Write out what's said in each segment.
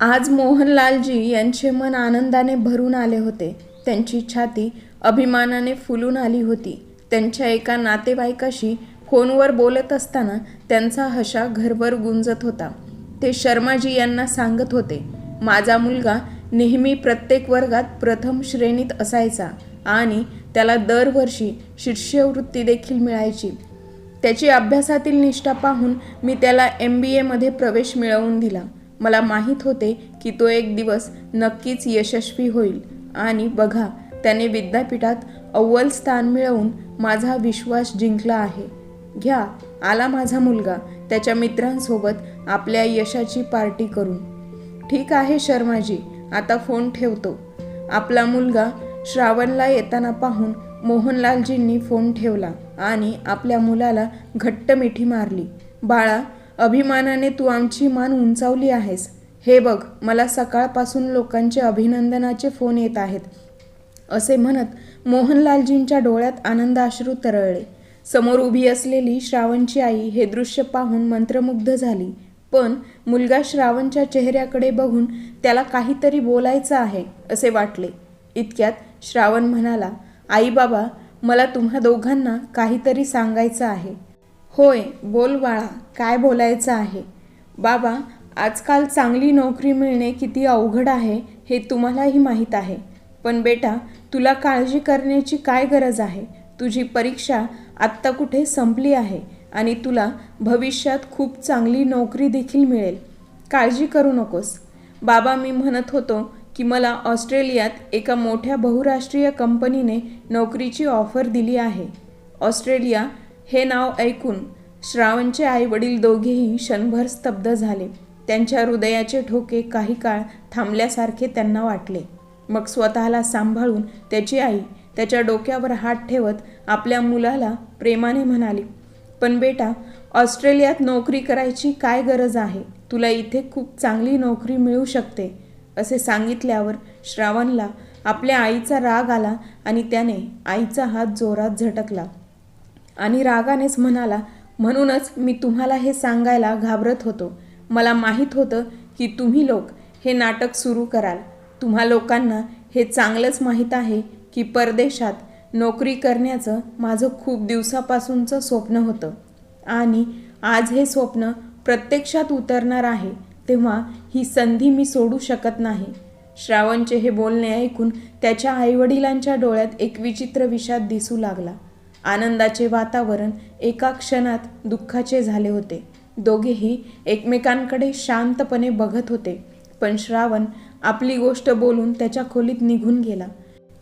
आज मोहनलालजी यांचे मन आनंदाने भरून आले होते. त्यांची छाती अभिमानाने फुलून आली होती. त्यांच्या एका नातेवाईकाशी फोनवर बोलत असताना त्यांचा हशा घरभर गुंजत होता. ते शर्माजी यांना सांगत होते माझा मुलगा नेहमी प्रत्येक वर्गात प्रथम श्रेणीत असायचा आणि त्याला दरवर्षी शिष्यवृत्ती देखील मिळायची. त्याची अभ्यासातील निष्ठा पाहून मी त्याला एम बी एमध्ये प्रवेश मिळवून दिला. मला माहीत होते की तो एक दिवस नक्कीच यशस्वी होईल. आणि बघा त्याने विद्यापीठात अव्वल स्थान मिळवून माझा विश्वास जिंकला आहे. घ्या आला माझा मुलगा त्याच्या मित्रांसोबत आपल्या यशाची पार्टी करून. ठीक आहे शर्माजी आता फोन ठेवतो. आपला मुलगा श्रावणला येताना पाहून मोहनलालजींनी फोन ठेवला आणि आपल्या मुलाला घट्ट मिठी मारली. बाळा अभिमानाने तू आमची मान उंचावली आहेस. हे बघ मला सकाळपासून लोकांचे अभिनंदनाचे फोन येत आहेत. असे म्हणत मोहनलालजींच्या डोळ्यात आनंदाश्रू तरळले. समोर उभी असलेली श्रावणची आई हे दृश्य पाहून मंत्रमुग्ध झाली. पण मुलगा श्रावणच्या चेहऱ्याकडे बघून त्याला काहीतरी बोलायचं आहे असे वाटले. इतक्यात श्रावण म्हणाला आई बाबा मला तुम्हा दोघांना काहीतरी सांगायचं आहे. होय बोल बाळा काय बोलायचं आहे? बाबा आजकाल चांगली नोकरी मिळणे किती अवघड आहे हे तुम्हालाही माहीत आहे. पण बेटा तुला काळजी करण्याची काय गरज आहे? तुझी परीक्षा आत्ता कुठे संपली आहे? आणि तुला भविष्यात खूप चांगली नोकरी देखील मिळेल. काळजी करू नकोस. बाबा मी म्हणत होतो की मला ऑस्ट्रेलियात एका मोठ्या बहुराष्ट्रीय कंपनीने नोकरीची ऑफर दिली आहे. ऑस्ट्रेलिया हे नाव ऐकून श्रावणचे आई वडील दोघेही क्षणभर स्तब्ध झाले. त्यांच्या हृदयाचे ठोके काही काळ थांबल्यासारखे त्यांना वाटले. मग स्वतःला सांभाळून त्याची आई त्याच्या डोक्यावर हात ठेवत आपल्या मुलाला प्रेमाने म्हणाली पण बेटा ऑस्ट्रेलियात नोकरी करायची काय गरज आहे? तुला इथे खूप चांगली नोकरी मिळू शकते असे सांगितल्यावर श्रावणला आपल्या आईचा राग आला आणि त्याने आईचा हात जोरात झटकला. आणि रागानेच म्हणाला म्हणूनच मी तुम्हाला हे सांगायला घाबरत होतो. मला माहीत होतं की तुम्ही लोक हे नाटक सुरू कराल. तुम्हा लोकांना हे चांगलंच माहीत आहे की परदेशात नोकरी करण्याचं माझं खूप दिवसापासूनचं स्वप्न होतं. आणि आज हे स्वप्न प्रत्यक्षात उतरणार आहे तेव्हा ही संधी मी सोडू शकत नाही. श्रावणचे हे बोलणे ऐकून त्याच्या आईवडिलांच्या डोळ्यात एक विचित्र विषाद दिसू लागला. आनंदाचे वातावरण एका क्षणात दुःखाचे झाले होते. दोघेही एकमेकांकडे शांतपणे बघत होते. पण श्रावण आपली गोष्ट बोलून त्याच्या खोलीत निघून गेला.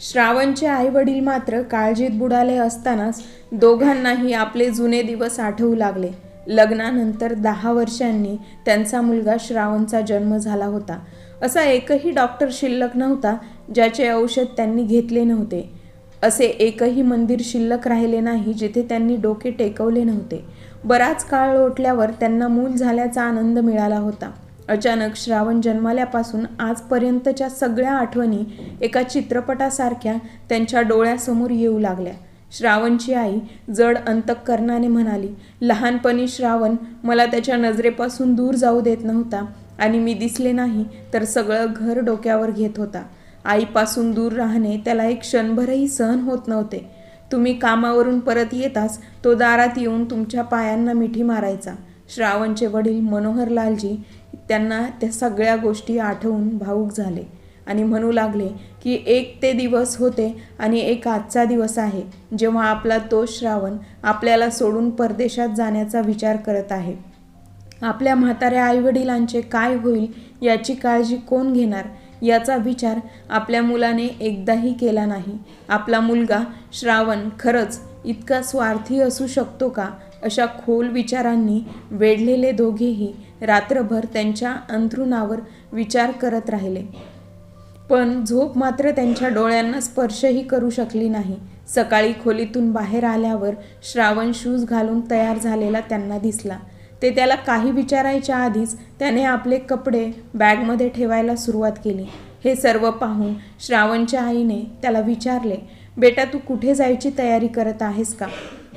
श्रावणचे आईवडील मात्र काळजीत बुडाले असतानाच दोघांनाही आपले जुने दिवस आठवू लागले. लग्नानंतर दहा वर्षांनी त्यांचा मुलगा श्रावणचा जन्म झाला होता. असा एकही डॉक्टर शिल्लक नव्हता ज्याचे औषध त्यांनी घेतले नव्हते. असे एकही मंदिर शिल्लक राहिले नाही जिथे त्यांनी डोके टेकवले नव्हते. बराच काळ लोटल्यावर त्यांना मूल झाल्याचा आनंद मिळाला होता. अचानक श्रावण जन्माल्यापासून आजपर्यंतच्या सगळ्या आठवणी एका चित्रपटासारख्या त्यांच्या डोळ्यासमोर येऊ लागल्या. श्रावणची आई जड अंतकरणाने म्हणाली लहानपणी श्रावण मला त्याच्या नजरेपासून दूर जाऊ देत नव्हता आणि मी दिसले नाही तर सगळं घर डोक्यावर घेत होता. आईपासून दूर राहणे त्याला एक क्षणभरही सहन होत नव्हते. तुम्ही कामावरून परत येताच तो दारात येऊन तुमच्या पायांना मिठी मारायचा. श्रावणचे वडील मनोहरलालजी त्यांना त्या सगळ्या गोष्टी आठवून भावूक झाले आणि म्हणू लागले की एक ते दिवस होते आणि एक आजचा दिवस आहे जेव्हा आपला तो श्रावण आपल्याला सोडून परदेशात जाण्याचा विचार करत आहे. आपल्या म्हाताऱ्या आईवडिलांचे काय होईल याची काळजी कोण घेणार? याचा विचार आपल्या मुलाने एकदाही केला नाही. आपला मुलगा श्रावण खरंच इतका स्वार्थी असू शकतो का? अशा खोल विचारांनी वेढलेले दोघेही रात्रभर त्यांच्या अंथरुणावर विचार करत राहिले. पण झोप मात्र त्यांच्या डोळ्यांना स्पर्शही करू शकली नाही. सकाळी खोलीतून बाहेर आल्यावर श्रावण शूज घालून तयार झालेला त्यांना दिसला. ते त्याला काही विचारायच्या आधीच त्याने आपले कपडे बॅगमध्ये ठेवायला सुरुवात केली. हे सर्व पाहून श्रावणच्या आईने त्याला विचारले बेटा तू कुठे जायची तयारी करत आहेस का?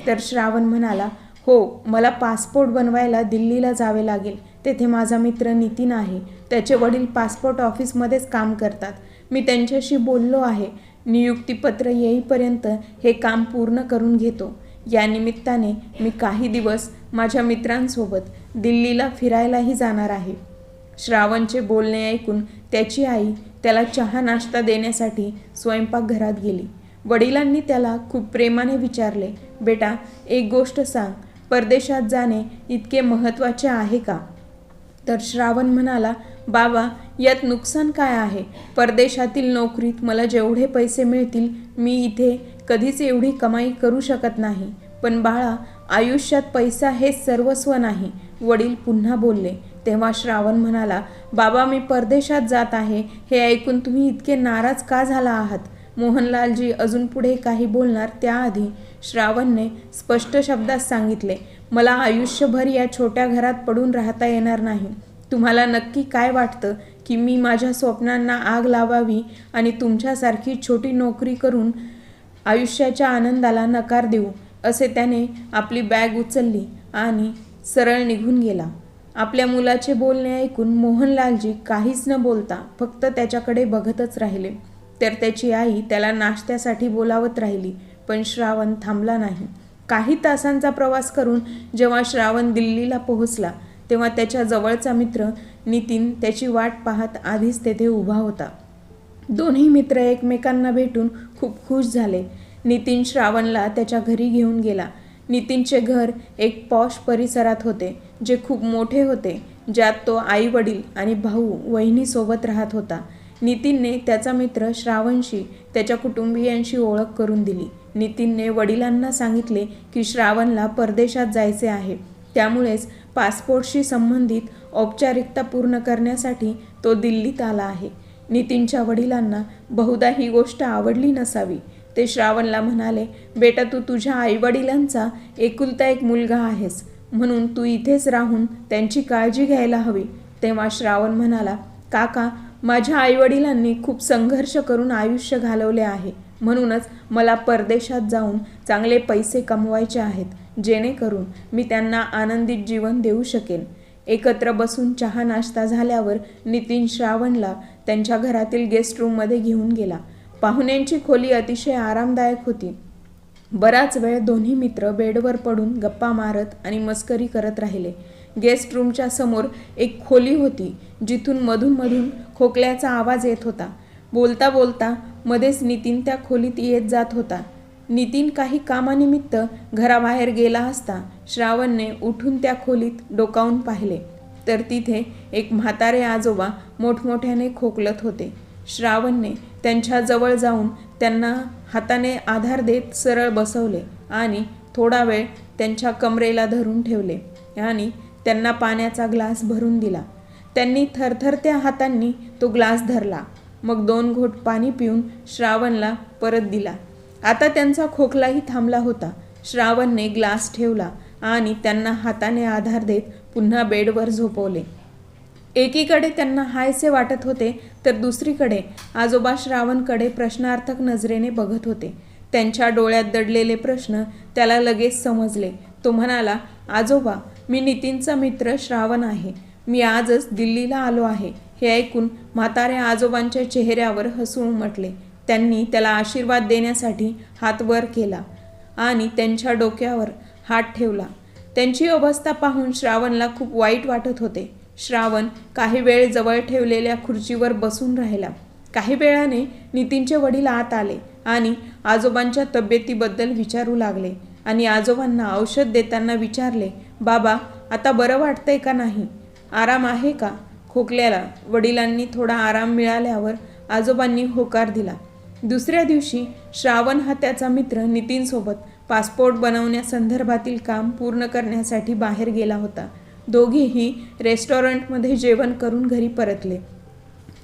तर श्रावण म्हणाला हो मला पासपोर्ट बनवायला दिल्लीला जावे लागेल. तेथे माझा मित्र नितीन आहे. त्याचे वडील पासपोर्ट ऑफिसमध्येच काम करतात. मी त्यांच्याशी बोललो आहे. नियुक्तीपत्र येईपर्यंत हे काम पूर्ण करून घेतो. या निमित्ताने मी काही दिवस माझ्या मित्रांसोबत दिल्लीला फिरायलाही जाणार आहे. श्रावणचे बोलणे ऐकून त्याची आई त्याला चहा नाश्ता देण्यासाठी स्वयंपाकघरात गेली. वडिलांनी त्याला खूप प्रेमाने विचारले बेटा एक गोष्ट सांग परदेशात जाणे इतके महत्त्वाचे आहे का? तर श्रावण म्हणाला बाबा यात नुकसान काय आहे? परदेशातील नोकरीत मला जेवढे पैसे मिळतील मी इथे कधीच एवढी कमाई करू शकत नाही. पण बाळा आयुष्यात पैसा हे सर्वस्व नाही. वडील पुन्हा बोलले. तेव्हा श्रावण म्हणाला बाबा मी परदेशात जात आहे. हे ऐकून तुम्ही इतके नाराज का झाला आहात? मोहनलालजी अजून पुढे काही बोलणार त्याआधी श्रावणने स्पष्ट शब्दात सांगितले मला आयुष्यभर या छोट्या घरात पडून राहता येणार नाही. तुम्हाला नक्की काय वाटतं? की मी माझ्या स्वप्नांना आग लावावी आणि तुमच्यासारखी छोटी नोकरी करून आयुष्याच्या आनंदाला नकार देऊ असे त्याने आपली बॅग उचलली आणि सरळ निघून गेला. आपल्या मुलाचे बोलणे ऐकून मोहनलालजी काहीच न बोलता फक्त त्याच्याकडे बघतच राहिले. तर त्याची आई त्याला नाश्त्यासाठी बोलावत राहिली पण श्रावण थांबला नाही. काही तासांचा प्रवास करून जेव्हा श्रावण दिल्लीला पोहोचला तेव्हा त्याच्या जवळचा मित्र नितीन त्याची वाट पाहत आधीच तेथे उभा होता. दोन्ही मित्र एकमेकांना भेटून खूप खुश झाले. नितीन श्रावणला त्याच्या घरी घेऊन गेला. नितीनचे घर एक पॉश परिसरात होते जे खूप मोठे होते ज्यात तो आई वडील आणि भाऊ वहिनीसोबत राहत होता. नितीनने त्याचा मित्र श्रावणशी त्याच्या कुटुंबियांशी ओळख करून दिली. नितीनने वडिलांना सांगितले की श्रावणला परदेशात जायचे आहे. त्यामुळेच पासपोर्टशी संबंधित औपचारिकता पूर्ण करण्यासाठी तो दिल्लीत आला आहे. नितीनच्या वडिलांना बहुधा ही गोष्ट आवडली नसावी. ते श्रावणला म्हणाले बेटा तू तुझ्या आईवडिलांचा एकुलता एक मुलगा आहेस. म्हणून तू इथेच राहून त्यांची काळजी घ्यायला हवी. तेव्हा श्रावण म्हणाला काका माझ्या आईवडिलांनी खूप संघर्ष करून आयुष्य घालवले आहे. म्हणूनच मला परदेशात जाऊन चांगले पैसे कमवायचे आहेत. जेणेकरून मी त्यांना आनंदित जीवन देऊ शकेन. एकत्र बसून चहा नाश्ता झाल्यावर नितीन श्रावणला त्यांच्या घरातील गेस्ट रूममध्ये घेऊन गेला. पाहुण्यांची खोली अतिशय आरामदायक होती. बराच वेळ दोन्ही मित्र बेडवर पडून गप्पा मारत आणि मस्करी करत राहिले. गेस्ट रूमच्या समोर एक खोली होती जिथून मधून मधून खोकल्याचा आवाज येत होता. बोलता बोलता मध्येच नितीन त्या खोलीत येत जात होता. नितीन काही कामानिमित्त घराबाहेर गेला असता. श्रावणने उठून त्या खोलीत डोकावून पाहिले. तर तिथे एक म्हातारे आजोबा मोठमोठ्याने खोकलत होते. श्रावणने त्यांच्या जवळ जाऊन त्यांना हाताने आधार देत सरळ बसवले आणि थोडा वेळ त्यांच्या कमरेला धरून ठेवले आणि त्यांना पाण्याचा ग्लास भरून दिला. त्यांनी थरथरत्या हातांनी तो ग्लास धरला. मग दोन घोट पाणी पिऊन श्रावणला परत दिला. आता त्यांचा खोकलाही थांबला होता. श्रावणने ग्लास ठेवला. आणि त्यांना हाताने आधार देत पुन्हा बेडवर झोपवले. एकीकडे त्यांना हायसे वाटत होते तर दुसरीकडे आजोबा श्रावणकडे प्रश्नार्थक नजरेने बघत होते. त्यांच्या डोळ्यात दडलेले प्रश्न त्याला लगेच समजले. तो म्हणाला आजोबा मी नितीनचा मित्र श्रावण आहे. मी आजच दिल्लीला आलो आहे. हे ऐकून म्हाताऱ्या आजोबांच्या चेहऱ्यावर हसून उमटले. त्यांनी त्याला आशीर्वाद देण्यासाठी हात वर केला आणि त्यांच्या डोक्यावर हात ठेवला. त्यांची अवस्था पाहून श्रावणला खूप वाईट वाटत होते. श्रावण काही वेळ जवळ ठेवलेल्या खुर्चीवर बसून राहिला. काही वेळाने नितीनचे वडील आत आले आणि आजोबांच्या तब्येतीबद्दल विचारू लागले आणि आजोबांना औषध देताना विचारले बाबा आता बरं वाटतंय का नाही? आराम आहे का? खोकल्याला वडिलांनी थोडा आराम मिळाल्यावर आजोबांनी होकार दिला. दुसऱ्या दिवशी श्रावण हा त्याचा मित्र नितीनसोबत पासपोर्ट बनवण्यासंदर्भातील काम पूर्ण करण्यासाठी बाहेर गेला होता. दोघेही रेस्टॉरंटमध्ये जेवण करून घरी परतले.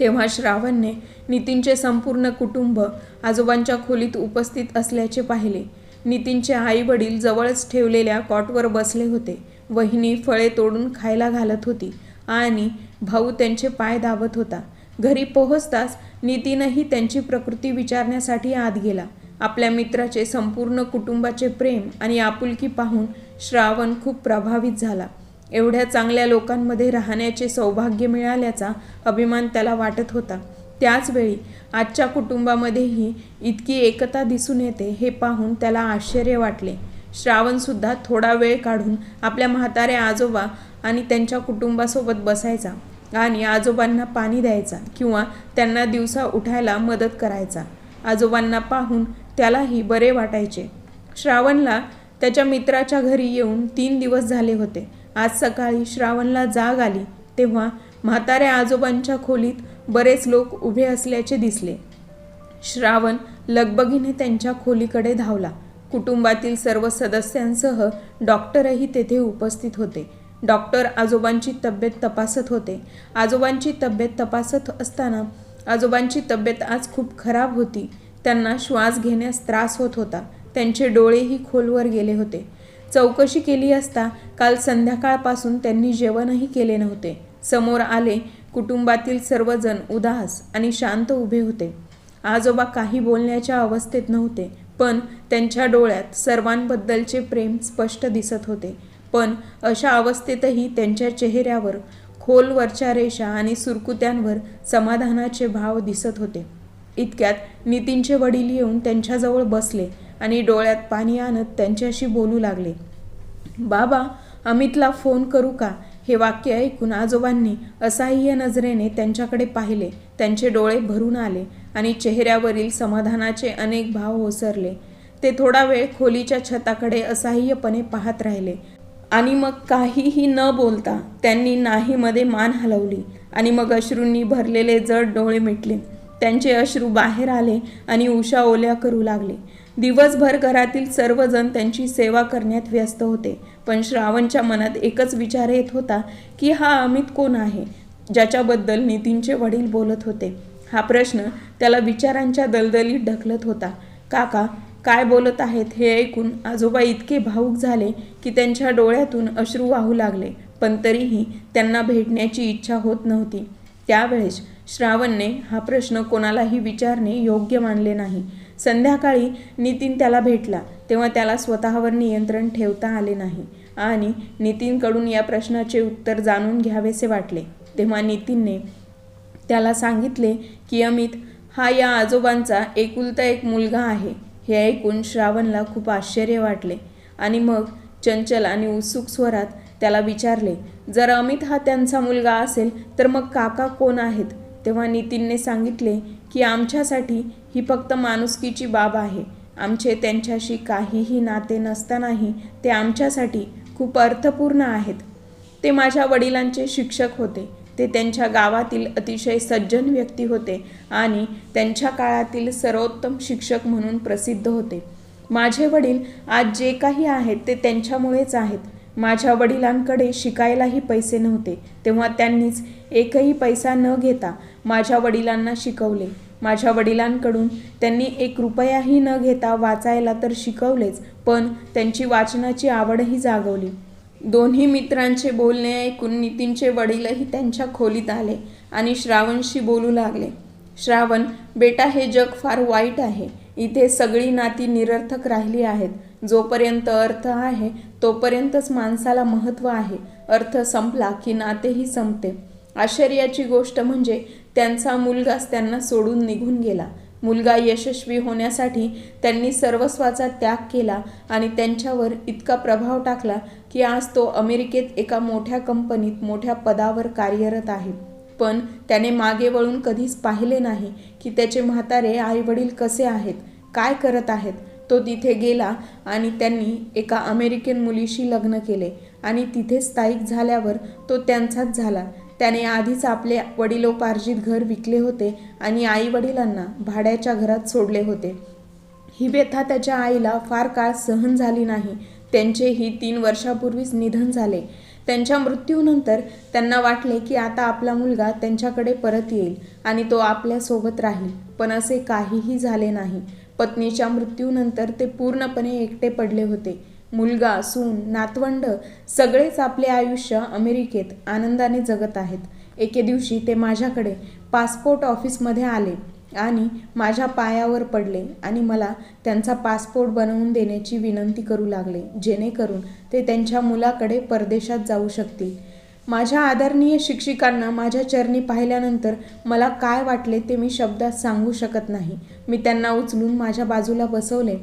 तेव्हा श्रावणने नितीनचे संपूर्ण कुटुंब आजोबांच्या खोलीत उपस्थित असल्याचे पाहिले. नितीनचे आई वडील जवळच ठेवलेल्या कॉटवर बसले होते. वहिनी फळे तोडून खायला घालत होती आणि भाऊ त्यांचे पाय दाबत होता. घरी पोहोचताच नितीनही त्यांची प्रकृती विचारण्यासाठी आत गेला. आपल्या मित्राचे संपूर्ण कुटुंबाचे प्रेम आणि आपुलकी पाहून श्रावण खूप प्रभावित झाला. एवढ्या चांगल्या लोकांमध्ये राहण्याचे सौभाग्य मिळाल्याचा अभिमान त्याला वाटत होता. त्याचवेळी आजच्या कुटुंबामध्येही इतकी एकता दिसून येते हे पाहून त्याला आश्चर्य वाटले. श्रावणसुद्धा थोडा वेळ काढून आपल्या म्हातारे आजोबा आणि त्यांच्या कुटुंबासोबत बसायचा आणि आजोबांना पाणी द्यायचा किंवा त्यांना दिवसा उठायला मदत करायचा. आजोबांना पाहून त्यालाही बरे वाटायचे. श्रावणला त्याच्या मित्राच्या घरी येऊन तीन दिवस झाले होते. आज सकाळी श्रावणला जाग आली तेव्हा म्हाताऱ्या आजोबांच्या खोलीत बरेच लोक उभे असल्याचे दिसले. श्रावण लगबगीने त्यांच्या खोलीकडे धावला. कुटुंबातील सर्व सदस्यांसह डॉक्टरही तेथे उपस्थित होते. डॉक्टर आजोबांची तब्येत तपासत होते. आजोबांची तब्येत तपासत असताना आजोबांची तब्येत आज खूप खराब होती. त्यांना श्वास घेण्यास त्रास होत होता. त्यांचे डोळेही खोलवर गेले होते. चौकशी केली असता काल संध्याकाळपासून त्यांनी जेवणही केले नव्हते. समोर आले कुटुंबातील सर्वजण उदास आणि शांत उभे होते. आजोबा काही बोलण्याच्या अवस्थेत नव्हते पण त्यांच्या डोळ्यात सर्वांबद्दलचे प्रेम स्पष्ट दिसत होते. पण अशा अवस्थेतही त्यांच्या चेहऱ्यावर खोलवरच्या रेषा आणि सुरकुत्यांवर समाधानाचे भाव दिसत होते. इतक्यात नितीनचे वडील येऊन त्यांच्याजवळ बसले आणि डोळ्यात पाणी आणत त्यांच्याशी बोलू लागले. बाबा अमितला फोन करू का? हे वाक्य ऐकून आजोबांनी असह्य नजरेने त्यांच्याकडे पाहिले. त्यांचे डोळे भरून आले आणि चेहऱ्यावरील समाधानाचे अनेक भाव ओसरले. ते थोडा वेळ खोलीच्या छताकडे असहाय्यपणे पाहत राहिले. आणि मग काहीही न बोलता त्यांनी नाहीमध्ये मान हलवली आणि मग अश्रूंनी भरलेले जड डोळे मिटले. त्यांचे अश्रू बाहेर आले आणि उषा ओल्या करू लागले. दिवसभर घरातील सर्वजण त्यांची सेवा करण्यात व्यस्त होते. पण श्रावणच्या मनात एकच विचार येत होता की हा अमित कोण आहे? ज्याच्याबद्दल नितीनचे वडील बोलत होते. हा प्रश्न त्याला विचारांच्या दलदलीत ढकलत होता. काका काय बोलत आहेत हे ऐकून आजोबा इतके भावूक झाले की त्यांच्या डोळ्यातून अश्रू वाहू लागले. पण तरीही त्यांना भेटण्याची इच्छा होत नव्हती. त्यावेळेस श्रावणने हा प्रश्न कोणालाही विचारणे योग्य मानले नाही. संध्याकाळी नितीन त्याला भेटला तेव्हा त्याला स्वतःवर नियंत्रण ठेवता आले नाही आणि नितीनकडून या प्रश्नाचे उत्तर जाणून घ्यावेसे वाटले. तेव्हा नितीनने त्याला सांगितले की अमित हा या आजोबांचा एकुलता एक मुलगा आहे. हे ऐकून श्रावणला खूप आश्चर्य वाटले आणि मग चंचल आणि उत्सुक स्वरात त्याला विचारले जर अमित हा त्यांचा मुलगा असेल तर मग काका कोण आहेत? तेव्हा नितीनने सांगितले की आमच्यासाठी ही फक्त माणुसकीची बाब आहे. आमचे त्यांच्याशी काहीही नाते नसतानाही ते आमच्यासाठी खूप अर्थपूर्ण आहेत. ते माझ्या वडिलांचे शिक्षक होते. ते त्यांच्या गावातील अतिशय सज्जन व्यक्ती होते आणि त्यांच्या काळातील सर्वोत्तम शिक्षक म्हणून प्रसिद्ध होते. माझे वडील आज जे काही आहेत ते त्यांच्यामुळेच आहेत. माझ्या वडिलांकडे शिकायलाही पैसे नव्हते. तेव्हा त्यांनीच एकही पैसा न घेता माझ्या वडिलांना शिकवले. माझ्या वडिलांकडून त्यांनी एक रुपयाही न घेता वाचायला तर शिकवलेच पण त्यांची वाचनाची आवडही जागवली. दोन्ही मित्रांचे बोलणे ऐकून नितीनचे वडीलही त्यांच्या खोलीत आले आणि श्रावणशी बोलू लागले. श्रावण बेटा हे जग फार वाईट आहे. इथे सगळी नाती निरर्थक राहिली आहेत. जोपर्यंत अर्थ आहे तोपर्यंतच माणसाला महत्त्व आहे. अर्थ संपला की नातेही संपते. आश्चर्याची गोष्ट म्हणजे त्यांचा मुलगाच त्यांना सोडून निघून गेला. मुलगा यशस्वी होण्यासाठी त्यांनी सर्वस्वाचा त्याग केला आणि त्यांच्यावर इतका प्रभाव टाकला की आज तो अमेरिकेत एका मोठ्या कंपनीत मोठ्या पदावर कार्यरत आहे. पण त्याने मागे वळून कधीच पाहिले नाही की त्याचे म्हातारे आईवडील कसे आहेत काय करत आहेत. तो तिथे गेला आणि त्यांनी एका अमेरिकन मुलीशी लग्न केले आणि तिथे स्थायिक झाल्यावर तो त्यांचाच झाला. त्याने आधीच आपले वडिलोपार्जित घर विकले होते आणि आई वडिलांना भाड्याच्या घरात सोडले होते. ही व्यथा त्याच्या आईला फार काळ सहन झाली नाही. त्यांचेही तीन वर्षापूर्वीच निधन झाले. त्यांच्या मृत्यूनंतर त्यांना वाटले की आता आपला मुलगा त्यांच्याकडे परत येईल आणि तो आपल्यासोबत राहील. पण असे काहीही झाले नाही. पत्नीच्या मृत्यूनंतर ते पूर्णपणे एकटे पडले होते. मुलगा सून नातवंड सगळेच आपले आयुष्य अमेरिकेत आनंदाने जगत आहेत. एके दिवशी ते माझ्याकडे पासपोर्ट ऑफिसमध्ये आले आणि माझ्या पायावर पडले आणि मला त्यांचा पासपोर्ट बनवून देण्याची विनंती करू लागले जेणेकरून ते त्यांच्या मुलाकडे परदेशात जाऊ शकतील. माझ्या आदरणीय शिक्षिकांना माझ्या चरणी पाहिल्यानंतर मला काय वाटले ते मी शब्दात सांगू शकत नाही. मी त्यांना उचलून माझ्या बाजूला बसवले.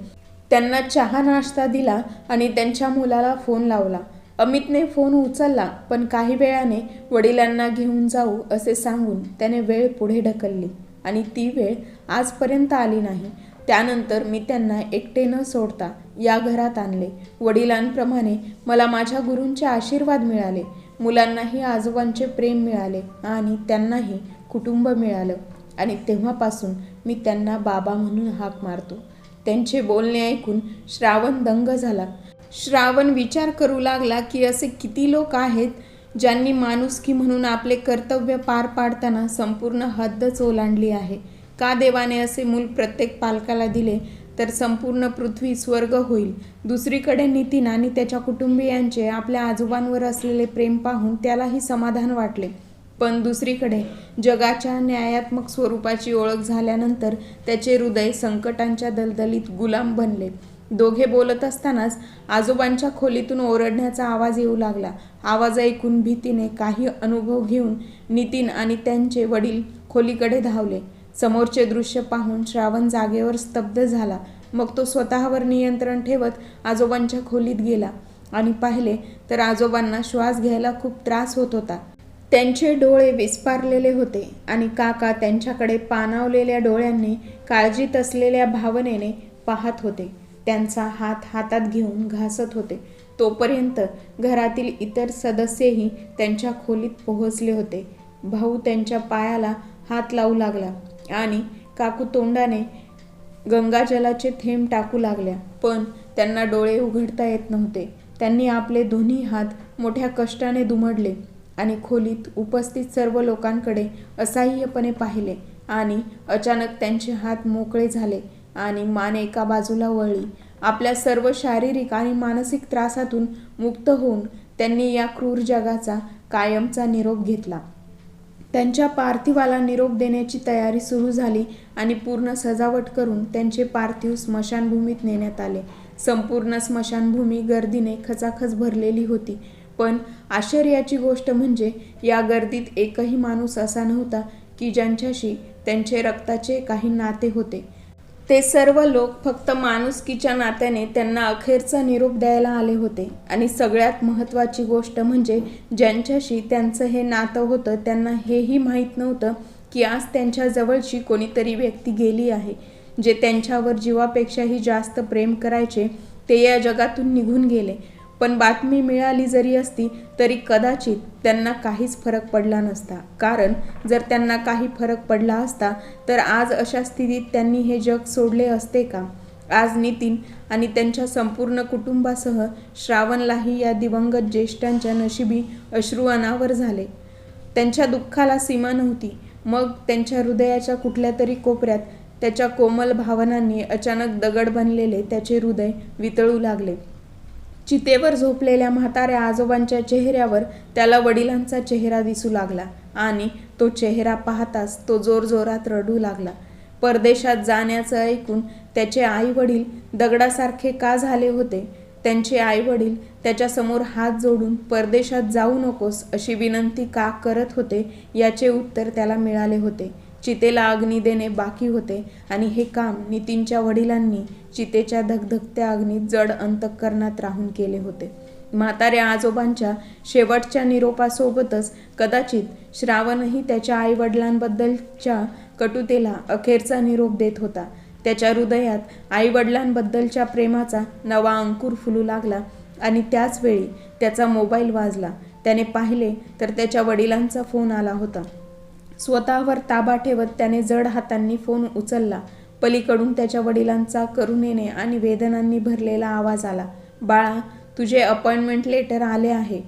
त्यांना चहा नाश्ता दिला आणि त्यांच्या मुलाला फोन लावला. अमितने फोन उचलला पण काही वेळाने वडिलांना घेऊन जाऊ असे सांगून त्याने वेळ पुढे ढकलली आणि ती वेळ आजपर्यंत आली नाही. त्यानंतर मी त्यांना एकटे न सोडता या घरात आणले. वडिलांप्रमाणे मला माझ्या गुरूंचे आशीर्वाद मिळाले. मुलांनाही आजोबांचे प्रेम मिळाले आणि त्यांनाही कुटुंब मिळालं. आणि तेव्हापासून मी त्यांना बाबा म्हणून हाक मारतो. त्यांचे बोलणे ऐकून श्रावण दंग झाला. श्रावण विचार करू लागला की असे किती लोक आहेत ज्यांनी माणुसकी म्हणून आपले कर्तव्य पार पाडताना संपूर्ण हद्दच ओलांडली आहे. का देवाने असे मूल प्रत्येक पालकाला दिले तर संपूर्ण पृथ्वी स्वर्ग होईल? दुसरीकडे नितीन आणि त्याच्या कुटुंबियांचे आपल्या आजोबांवर असलेले प्रेम पाहून त्यालाही समाधान वाटले. पण दुसरीकडे जगाच्या न्यायात्मक स्वरूपाची ओळख झाल्यानंतर त्याचे हृदय संकटांच्या दलदलीत गुलाम बनले. दोघे बोलत असतानाच आजोबांच्या खोलीतून ओरडण्याचा आवाज येऊ लागला. आवाज ऐकून भीतीने काही अनुभव घेऊन नितीन आणि त्यांचे वडील खोलीकडे धावले. समोरचे दृश्य पाहून श्रावण जागेवर स्तब्ध झाला. मग तो स्वतःवर नियंत्रण ठेवत आजोबांच्या खोलीत गेला आणि पाहिले तर आजोबांना श्वास घ्यायला खूप त्रास होत होता. त्यांचे डोळे विस्पारलेले होते आणि काका त्यांच्याकडे पाणावलेल्या डोळ्यांनी काळजीत असलेल्या भावनेने पाहत होते. त्यांचा हात हातात घेऊन घासत होते. तोपर्यंत घरातील इतर सदस्यही त्यांच्या खोलीत पोहोचले होते. भाऊ त्यांच्या पायाला हात लावू लागला आणि काकू तोंडाने गंगाजलाचे थेंब टाकू लागल्या. पण त्यांना डोळे उघडता येत नव्हते. त्यांनी आपले दोन्ही हात मोठ्या कष्टाने दुमडले. आणि खोलीत उपस्थित सर्व लोकांकडे असह्यपणे पाहिले आणि अचानक त्यांचे हात मोकळे झाले आणि मान एका बाजूला वळली. आपल्या सर्व शारीरिक आणि मानसिक त्रासातून मुक्त होऊन त्यांनी या क्रूर जगाचा कायमचा निरोप घेतला. त्यांच्या पार्थिवाला निरोप देण्याची तयारी सुरू झाली आणि पूर्ण सजावट करून त्यांचे पार्थिव स्मशानभूमीत नेण्यात आले. संपूर्ण स्मशानभूमी गर्दीने खचाखच भरलेली होती. पण आश्चर्याची गोष्ट म्हणजे या गर्दीत एकही माणूस असा नव्हता की ज्यांच्याशी त्यांचे रक्ताचे काही नाते होते. ते सर्व लोक फक्त माणुसकीच्या नात्याने त्यांना अखेरचा निरोप द्यायला आले होते. आणि सगळ्यात महत्त्वाची गोष्ट म्हणजे ज्यांच्याशी त्यांचं हे नातं होतं त्यांना हेही माहीत नव्हतं की आज त्यांच्या जवळची कोणीतरी व्यक्ती गेली आहे जे त्यांच्यावर जीवापेक्षाही जास्त प्रेम करायचे ते या जगातून निघून गेले. पण बातमी मिळाली जरी असती तरी कदाचित त्यांना काहीच फरक पडला नसता. कारण जर त्यांना काही फरक पडला असता तर आज अशा स्थितीत त्यांनी हे जग सोडले असते का? आज नितीन आणि त्यांच्या संपूर्ण कुटुंबासह श्रावणलाही या दिवंगत ज्येष्ठांच्या नशिबी अश्रू अनावर झाले. त्यांच्या दुःखाला सीमा नव्हती. मग त्यांच्या हृदयाच्या कुठल्या तरी कोपऱ्यात त्याच्या कोमल भावनांनी अचानक दगड बनलेले त्याचे हृदय वितळू लागले. चितेवर झोपलेल्या म्हाताऱ्या आजोबांच्या चेहऱ्यावर त्याला वडिलांचा चेहरा दिसू लागला आणि तो चेहरा पाहताच तो जोरजोरात रडू लागला. परदेशात जाण्याचं ऐकून त्याचे आई वडील दगडासारखे का झाले होते? त्यांचे आई वडील त्याच्यासमोर हात जोडून परदेशात जाऊ नकोस अशी विनंती का करत होते? याचे उत्तर त्याला मिळाले होते. चितेला अग्नी देणे बाकी होते आणि हे काम नितीनच्या वडिलांनी चितेच्या धगधगत्या अग्नीत जड अंतःकरणात राहून केले होते. म्हाताऱ्या आजोबांच्या शेवटच्या निरोपासोबतच कदाचित श्रावणही त्याच्या आईवडिलांबद्दलच्या कटुतेला अखेरचा निरोप देत होता. त्याच्या हृदयात आईवडिलांबद्दलच्या प्रेमाचा नवा अंकुर फुलू लागला आणि त्याचवेळी त्याचा मोबाईल वाजला. त्याने पाहिले तर त्याच्या वडिलांचा फोन आला होता. स्वतःवर ताबा ठेवत त्याने जड हातांनी फोन उचलला. पलीकडून त्याच्या वडिलांचा करुणेने आणि वेदनांनी भरलेला आवाज आला. बाळा तुझे अपॉइंटमेंट लेटर आले आहे.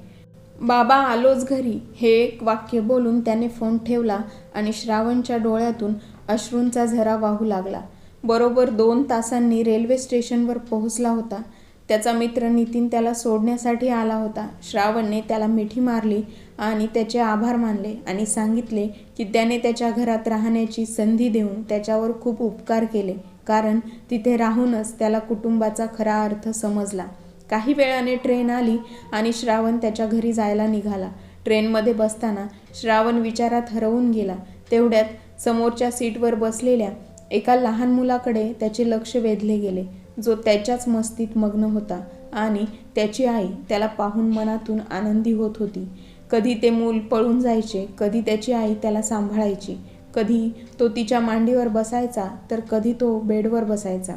बाबा आलोच घरी. हे एक वाक्य बोलून त्याने फोन ठेवला आणि श्रावणच्या डोळ्यातून अश्रूंचा झरा वाहू लागला. बरोबर दोन तासांनी रेल्वे स्टेशनवर पोहोचला होता. त्याचा मित्र नितीन त्याला सोडण्यासाठी आला होता. श्रावणने त्याला मिठी मारली आणि त्याचे आभार मानले आणि सांगितले की त्याने त्याच्या घरात राहण्याची संधी देऊन त्याच्यावर खूप उपकार केले. कारण तिथे राहूनच त्याला कुटुंबाचा खरा अर्थ समजला. काही वेळाने ट्रेन आली आणि श्रावण त्याच्या घरी जायला निघाला. ट्रेनमध्ये बसताना श्रावण विचारात हरवून गेला. तेवढ्यात समोरच्या सीटवर बसलेल्या एका लहान मुलाकडे त्याचे लक्ष वेधले गेले. जो त्याच्याच मस्तीत मग्न होता आणि त्याची आई त्याला पाहून मनातून आनंदी होत होती. कधी ते मूल पळून जायचे कधी त्याची आई त्याला सांभाळायची कधी तो तिच्या मांडीवर बसायचा तर कधी तो बेडवर बसायचा.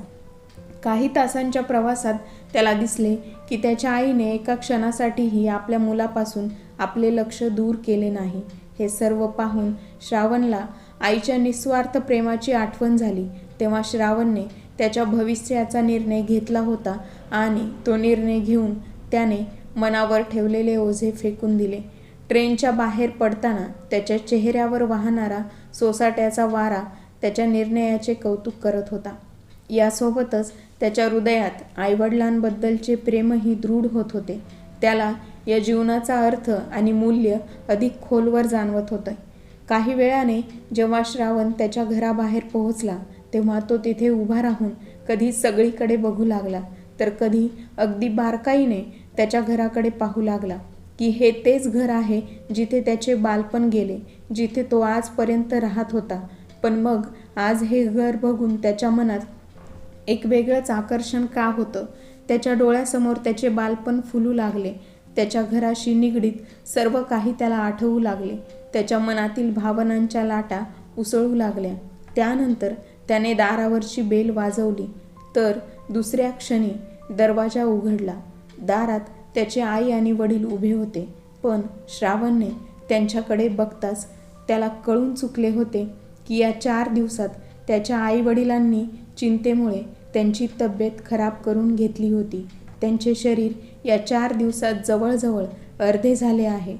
काही तासांच्या प्रवासात त्याला दिसले की त्याच्या आईने एका क्षणासाठीही आपल्या मुलापासून आपले लक्ष दूर केले नाही. हे सर्व पाहून श्रावणला आईच्या निस्वार्थ प्रेमाची आठवण झाली. तेव्हा श्रावणने त्याच्या भविष्याचा निर्णय घेतला होता आणि तो निर्णय घेऊन त्याने मनावर ठेवलेले ओझे फेकून दिले. ट्रेनच्या बाहेर पडताना त्याच्या चेहऱ्यावर वाहणारा सोसाट्याचा वारा त्याच्या निर्णयाचे कौतुक करत होता. यासोबतच त्याच्या हृदयात आईवडिलांबद्दलचे प्रेमही दृढ होत होते. त्याला या जीवनाचा अर्थ आणि मूल्य अधिक खोलवर जाणवत होतं. काही वेळाने जेव्हा श्रावण त्याच्या घराबाहेर पोहोचला तेव्हा तो तिथे उभा राहून कधी सगळीकडे बघू लागला तर कधी अगदी बारकाईने त्याच्या घराकडे पाहू लागला. की हे तेच घर आहे जिथे त्याचे बालपण गेले जिथे तो आजपर्यंत राहत होता. पण मग आज हे घर बघून त्याच्या मनात एक वेगळंच आकर्षण का होतं? त्याच्या डोळ्यासमोर त्याचे बालपण फुलू लागले. त्याच्या घराशी निगडीत सर्व काही त्याला आठवू लागले. त्याच्या मनातील भावनांच्या लाटा उसळू लागल्या. त्यानंतर त्याने दारावरची बेल वाजवली. तर दुसऱ्या क्षणी दरवाजा उघडला. दारात त्याचे आई आणि वडील उभे होते. पण श्रावणने त्यांच्याकडे बघताच त्याला कळून चुकले होते की या चार दिवसात त्याच्या आई वडिलांनी चिंतेमुळे त्यांची तब्येत खराब करून घेतली होती. त्यांचे शरीर या चार दिवसात जवळजवळ अर्धे झाले आहे.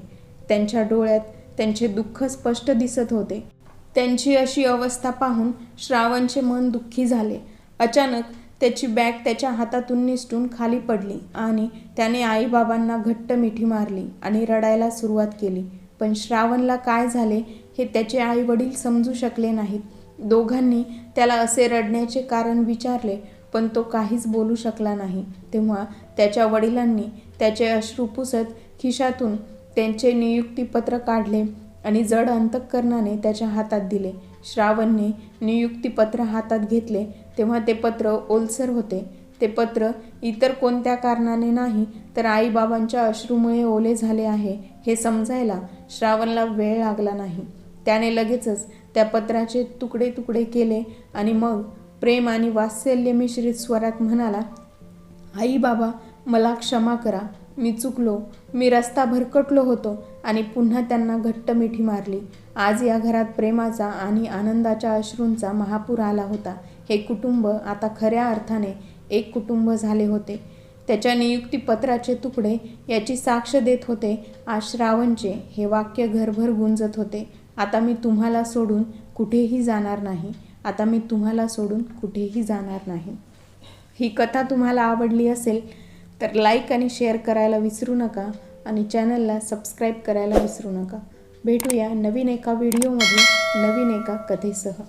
त्यांच्या डोळ्यात त्यांचे दुःख स्पष्ट दिसत होते. त्यांची अशी अवस्था पाहून श्रावणचे मन दुःखी झाले. अचानक त्याची बॅग त्याच्या हातातून निसटून खाली पडली आणि त्याने आईबाबांना घट्ट मिठी मारली आणि रडायला सुरुवात केली. पण श्रावणला काय झाले हे त्याचे आई वडील समजू शकले नाहीत. दोघांनी त्याला असे रडण्याचे कारण विचारले पण तो काहीच बोलू शकला नाही. तेव्हा त्याच्या वडिलांनी त्याचे अश्रू पुसत खिशातून त्यांचे नियुक्तीपत्र काढले आणि जड अंतकरणाने त्याच्या हातात दिले. श्रावणने नियुक्तीपत्र हातात घेतले तेव्हा ते पत्र ओलसर होते. ते पत्र इतर कोणत्या कारणाने नाही तर आईबाबांच्या अश्रूमुळे ओले झाले आहे हे समजायला श्रावणला वेळ लागला नाही. त्याने लगेचच त्या पत्राचे तुकडे तुकडे केले आणि मग प्रेम आणि वात्सल्य मिश्रित स्वरात म्हणाला आई बाबा मला क्षमा करा. मी चुकलो. मी रस्ता भरकटलो होतो आणि पुन्हा त्यांना घट्ट मिठी मारली. आज या घरात प्रेमाचा आणि आनंदाच्या अश्रूंचा महापूर आला होता. हे कुटुंब आता खऱ्या अर्थाने एक कुटुंब झाले होते. त्याच्या नियुक्तीपत्राचे तुकडे याची साक्ष देत होते आज श्रावणचे हे वाक्य घरभर गुंजत होते. आता मी तुम्हाला सोडून कुठेही जाणार नाही. आता मी तुम्हाला सोडून कुठेही जाणार नाही. ही कथा तुम्हाला आवडली असेल तर लाईक आणि शेअर करायला विसरू नका आणि चॅनलला सबस्क्राईब करायला विसरू नका. भेटूया नवीन एका व्हिडिओमध्ये नवीन एका कथेसह.